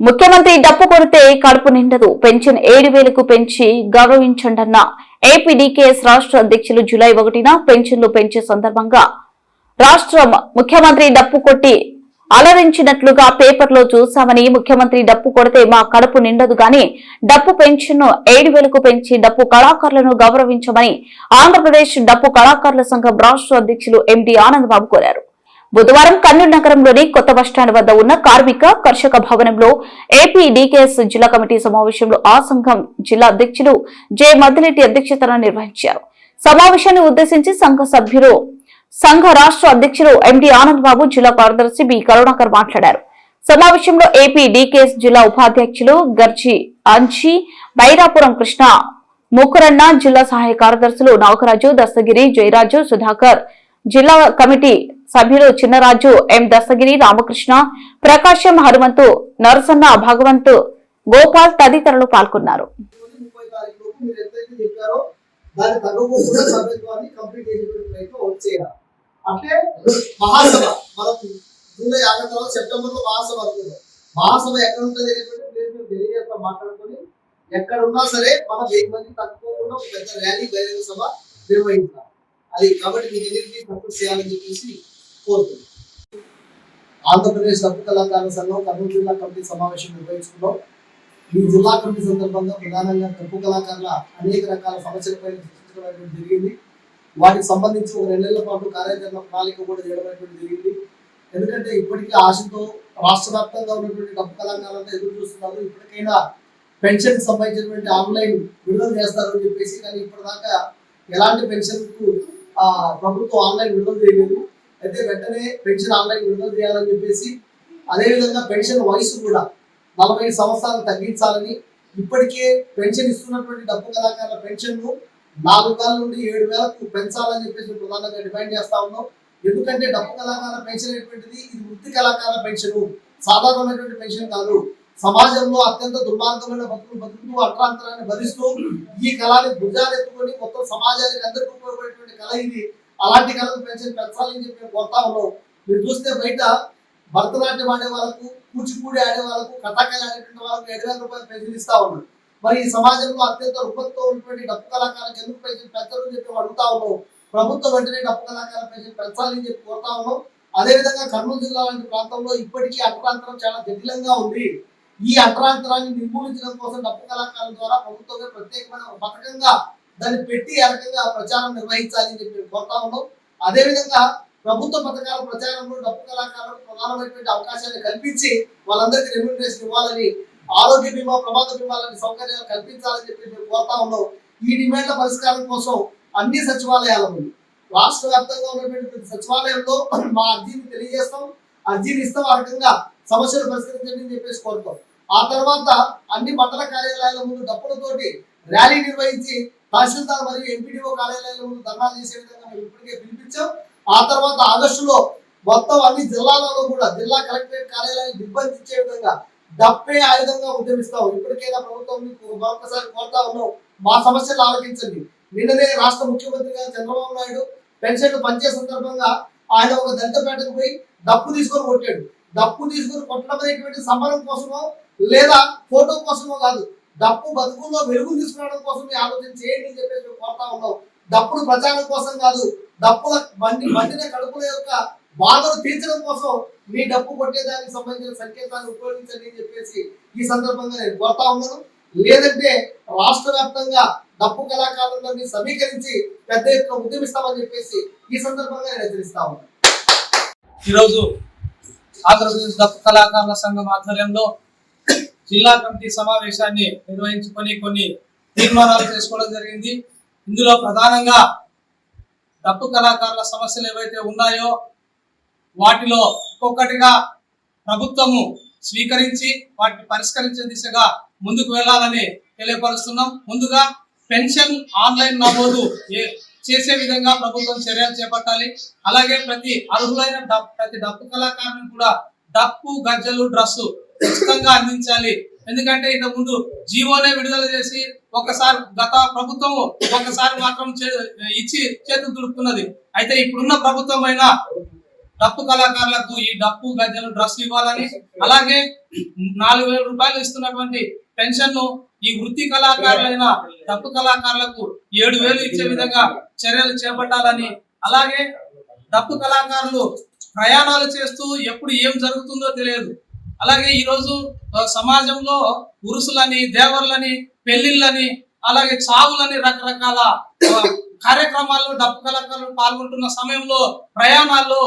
ముఖ్యమంత్రి డప్పు కొడితే కడుపు నిండదు. పెన్షన్ ఏడు వేలకు పెంచి గౌరవించండన్న ఏపీడీకేఎస్ రాష్ట్ర అధ్యక్షులు జూలై ఒకటిన పెన్షన్లు పెంచే సందర్భంగా రాష్ట్ర ముఖ్యమంత్రి డప్పు కొట్టి అలరించినట్లుగా పేపర్లో చూశామని ముఖ్యమంత్రి డప్పు కొడితే మా కడుపు నిండదు గాని డప్పు పెన్షన్ ఏడు వేలకు పెంచి డప్పు కళాకారులను గౌరవించమని ఆంధ్రప్రదేశ్ డప్పు కళాకారుల సంఘం రాష్ట్ర అధ్యక్షులు ఎండి ఆనందబాబు కోరారు. బుధవారం కర్నూలు నగరంలోని కొత్త బస్టాండ్ వద్ద ఉన్న కార్మిక కర్షక భవనంలో ఏపీ డీకేఎస్ జిల్లా కమిటీ సమావేశంలో ఆ సంఘం జిల్లా అధ్యక్షులు జె మద్దిరెడ్డి అధ్యక్షతన నిర్వహించారు. సమావేశాన్ని ఉద్దేశించి సంఘ సభ్యులు సంఘ రాష్ట్ర అధ్యక్షులు ఎండి ఆనంద్ బాబు జిల్లా కార్యదర్శి బి కరుణాకర్ మాట్లాడారు. సమావేశంలో ఏపీ డీకేఎస్ జిల్లా ఉపాధ్యక్షులు గర్జి అంచి బైరాపురం కృష్ణ ముకురన్న జిల్లా సహాయ కార్యదర్శులు నాగరాజు దస్తగిరి జయరాజు సుధాకర్ జిల్లా కమిటీ సభ్యులు చిన్నరాజు ఎం దస్తగిరి రామకృష్ణ ప్రకాశం హనుమంతు నరసన్న భగవంతు గోపాల్ తదితరులు పాల్గొన్నారు. అంటే మహాసభ మనం జూలై ఆగస్టు తర్వాత సెప్టెంబర్లో మహాసభ మహాసభ ఎక్కడ ఉంటుంది అనేటువంటి తెలియజేస్తాం మాట్లాడుకొని ఎక్కడ ఉన్నా సరే మనం వెయ్యి మంది తక్కువకుండా ఒక పెద్ద ర్యాలీ బహిరంగ సభ నిర్వహించాం అది కాబట్టి మీ దగ్గరికి సపోర్ట్ చేయాలని చెప్పేసి కోరుతున్నాం. ఆంధ్రప్రదేశ్ డబ్బు కళాకారుల సంఘం కర్నూలు జిల్లా కమిటీ సమావేశం నిర్వహించుకున్నాం. ఈ జిల్లా కమిటీ సందర్భంగా ప్రధానంగా తప్పు కళాకారుల అనేక రకాల సమస్యలపై చర్చించడం జరిగింది. వాటికి సంబంధించి ఒక రెండు నెలల పాటు కార్యాచరణ ప్రణాళిక కూడా చేయడం జరిగింది. ఎందుకంటే ఇప్పటికీ ఆశతో రాష్ట్ర వ్యాప్తంగా ఉన్నటువంటి డబ్బు కళాకారులంతా ఎదురు చూస్తున్నారు. ఇప్పటికైనా పెన్షన్ సంబంధించినటువంటి ఆన్లైన్ విడుదల చేస్తారు అని చెప్పేసి కానీ ఇప్పటిదాకా ఎలాంటి పెన్షన్కు ప్రభుత్వం ఆన్లైన్ విడుదల చేయలేదు. అయితే వెంటనే పెన్షన్ ఆన్లైన్ విడుదల చేయాలని చెప్పేసి అదేవిధంగా పెన్షన్ వయసు కూడా నలభై సంవత్సరాలు తగ్గించాలని ఇప్పటికే పెన్షన్ ఇస్తున్నటువంటి డబ్బు కళాకారుల పెన్షన్ను నాలుగు వేల నుండి ఏడు వేలకు పెంచాలని చెప్పేసి ప్రధానంగా డిమాండ్ చేస్తా ఉన్నాం. ఎందుకంటే డబ్బు కళాకారుల పెన్షన్ అనేటువంటిది ఇది వృత్తి కళాకారుల పెన్షన్ సాధారణమైనటువంటి పెన్షన్ కాదు. సమాజంలో అత్యంత దుర్మార్గమైన బతుకులు బతుకుతూ అట్రాంతరాన్ని భరిస్తూ ఈ కళని భుజాలెత్తుకొని మొత్తం సమాజానికి అందరికీ ఉపయోగపడేటువంటి కళ ఇది. అలాంటి కళను పెన్షన్ పెంచాలని చెప్పి మేము కోరుతా ఉన్నాం. మీరు చూస్తే బయట భరతనాట్యం ఆడే వాళ్ళకు కూచిపూడి ఆడే వాళ్ళకు కథాకళి ఆడేటువంటి వాళ్ళకు ఏడు వేల రూపాయలు పెన్షన్ ఇస్తా ఉన్నారు మరి ఈ సమాజంలో అత్యంత రుపంతో ఉన్నటువంటి డప్పు కళాకారులకు ఎందుకు పెన్షన్ పెంచరు అని చెప్పి అడుగుతా ఉన్నాం. ప్రభుత్వం వెంటనే డప్పు కళాకారుల పెన్షన్ పెంచాలని చెప్పి కోరుతా ఉన్నాం. అదేవిధంగా కర్నూలు జిల్లా లాంటి ప్రాంతంలో ఇప్పటికీ అక్రాంతరం చాలా జటిలంగా ఉంది. ఈ అట్రాంతరాన్ని నిర్మూలించడం కోసం డప్పు కళాకారుల ద్వారా ప్రభుత్వమే ప్రత్యేకమైన పథకంగా దాన్ని పెట్టి ఆ రకంగా ప్రచారం నిర్వహించాలి అని చెప్పి కోరుతా ఉన్నాం. అదేవిధంగా ప్రభుత్వ పథకాల ప్రచారంలో డబ్బు కళాకారులకు ప్రధానమైనటువంటి అవకాశాన్ని కల్పించి వాళ్ళందరికీ రెమ్యూనరేషన్ ఇవ్వాలని ఆరోగ్య బీమా ప్రమాద బీమా లాంటి సౌకర్యాలు కల్పించాలని చెప్పి మేము కోరుతా ఉన్నాం. ఈ డిమాండ్ల పరిష్కారం కోసం అన్ని సచివాలయాల ముందు రాష్ట్ర వ్యాప్తంగా ఉన్నటువంటి సచివాలయంలో మా అర్జీని తెలియజేస్తాం. అర్జీని ఇస్తాం. ఆ రకంగా సమస్యలు పరిష్కరించండి అని చెప్పేసి కోరుతాం. ఆ తర్వాత అన్ని మండల కార్యాలయాల ముందు డప్పులతోటి ర్యాలీ నిర్వహించి తహసీల్దార్ మరియు ఎంపీడీఓ కార్యాలయాల ముందు ధర్నా చేసే విధంగా మేము ఇప్పటికే పిలిపించాం. ఆ తర్వాత ఆగస్టులో మొత్తం అన్ని జిల్లాలలో కూడా జిల్లా కలెక్టరేట్ కార్యాలయాన్ని నిర్బంధించే విధంగా డప్పే ఆయుధంగా ఉద్యమిస్తాం ఇప్పటికైనా ప్రభుత్వం మరొకసారి కోరుతా ఉన్నాం. మా సమస్యలు ఆలోచించండి నిన్ననే రాష్ట్ర ముఖ్యమంత్రి గారు చంద్రబాబు నాయుడు పెన్షన్లు పనిచేసే సందర్భంగా ఆయన ఒక దళితపేటకు పోయి డప్పు తీసుకొని కొట్టాడు. డప్పు తీసుకుని కొట్టడం అనేటువంటి సంబరం కోసమో లేదా ఫోటో కోసమో కాదు. డప్పు బతుకుల్లో వెలుగు తీసుకురావడం కోసం మీ ఆలోచన చేయండి అని చెప్పేసి మేము కోరుతా ఉన్నాం. డప్పులు ప్రచారం కోసం కాదు డప్పుల బండి బండిన కడుపుల యొక్క బాధను తీర్చడం కోసం మీ డప్పు కొట్టేదానికి సంబంధించిన సంకేతాన్ని ఉపయోగించండి అని చెప్పేసి ఈ సందర్భంగా నేను కోరుతా ఉన్నాను. లేదంటే రాష్ట్ర వ్యాప్తంగా డప్పు కళాకారులందరినీ సమీకరించి పెద్ద ఎత్తున ఉద్యమిస్తామని చెప్పేసి ఈ సందర్భంగా నేను హెచ్చరిస్తా ఉన్నాను. ఈరోజు ఆంధ్రప్రదేశ్ డప్పు కళాకారుల సంఘం ఆధ్వర్యంలో జిల్లా కమిటీ సమావేశాన్ని నిర్వహించుకొని కొన్ని తీర్మానాలు చేసుకోవడం జరిగింది. ఇందులో ప్రధానంగా డప్పు కళాకారుల సమస్యలు ఏవైతే ఉన్నాయో వాటిలో ఒక్కొక్కటిగా ప్రభుత్వము స్వీకరించి వాటిని పరిష్కరించే దిశగా ముందుకు వెళ్ళాలని తెలియపరుస్తున్నాం. ముందుగా పెన్షన్ ఆన్లైన్ నమోదు ఏ- చేసే విధంగా ప్రభుత్వం చర్యలు చేపట్టాలి. అలాగే ప్రతి అర్హులైన ప్రతి డప్పు కళాకారుని కూడా డప్పు గజ్జలు డ్రస్సు ఉచితంగా అందించాలి. ఎందుకంటే ఇంతకు ముందు జీవోనే విడుదల చేసి ఒకసారి గత ప్రభుత్వము ఒకసారి మాత్రం చే- ఇచ్చి చేతులు దుడుపుతున్నది. అయితే ఇప్పుడున్న ప్రభుత్వం అయినా డప్పు కళాకారులకు ఈ డప్పు గజ్జలు డ్రెస్ ఇవ్వాలని అలాగే నాలుగు వేల రూపాయలు ఇస్తున్నటువంటి పెన్షన్ను ఈ వృత్తి కళాకారులైన డప్పు కళాకారులకు ఏడు వేలు ఇచ్చే విధంగా చర్యలు చేపట్టాలని అలాగే డప్పు కళాకారులు ప్రయాణాలు చేస్తూ ఎప్పుడు ఏం జరుగుతుందో తెలియదు. అలాగే ఈరోజు సమాజంలో ఉరుసులని దేవర్లని పెళ్ళిళ్ళని అలాగే చావులని రకరకాల కార్యక్రమాల్లో డప్పు కళాకారులు పాల్గొంటున్న సమయంలో ప్రయాణాల్లో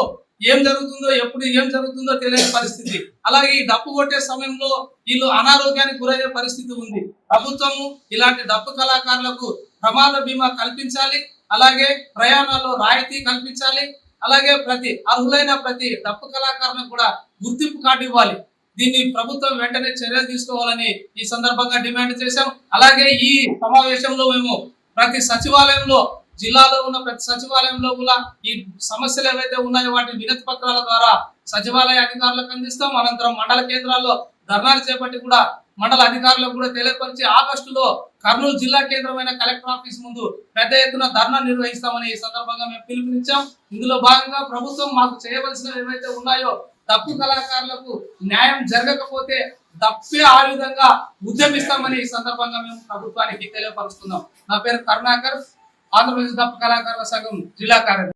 ఏం జరుగుతుందో ఎప్పుడు ఏం జరుగుతుందో తెలియని పరిస్థితి. అలాగే ఈ డప్పు కొట్టే సమయంలో వీళ్ళు అనారోగ్యానికి గురయ్యే పరిస్థితి ఉంది. ప్రభుత్వము ఇలాంటి డప్పు కళాకారులకు ప్రమాద బీమా కల్పించాలి. అలాగే ప్రయాణాల్లో రాయితీ కల్పించాలి. అలాగే ప్రతి అర్హులైన ప్రతి డప్పు కళాకారులకు కూడా గుర్తింపు కార్డు ఇవ్వాలి. దీన్ని ప్రభుత్వం వెంటనే చర్యలు తీసుకోవాలని ఈ సందర్భంగా డిమాండ్ చేశాం. అలాగే ఈ సమావేశంలో మేము ప్రతి సచివాలయంలో జిల్లాలో ఉన్న ప్రతి సచివాలయంలో కూడా ఈ సమస్యలు ఏవైతే ఉన్నాయో వాటి వినతి పత్రాల ద్వారా సచివాలయ అధికారులకు అందిస్తాం. అనంతరం మండల కేంద్రాల్లో ధర్నాలు చేపట్టి కూడా మండల అధికారులకు కూడా తెలియపరిచి ఆగస్టులో కర్నూలు జిల్లా కేంద్రమైన కలెక్టర్ ఆఫీస్ ముందు పెద్ద ఎత్తున ధర్నా నిర్వహిస్తామని ఈ సందర్భంగా మేము పిలుపునిచ్చాం. ఇందులో భాగంగా ప్రభుత్వం మాకు చేయవలసినవి ఏవైతే ఉన్నాయో తప్పు కళాకారులకు న్యాయం జరగకపోతే తప్పే ఆ విధంగా ఉద్యమిస్తామని ఈ సందర్భంగా మేము ప్రభుత్వానికి తెలియపరుస్తున్నాం. నా పేరు కరుణాకర్. ఆంధ్రప్రదేశ్ దప్ప కళాకారుల సంఘం జిల్లా కార్యదర్శి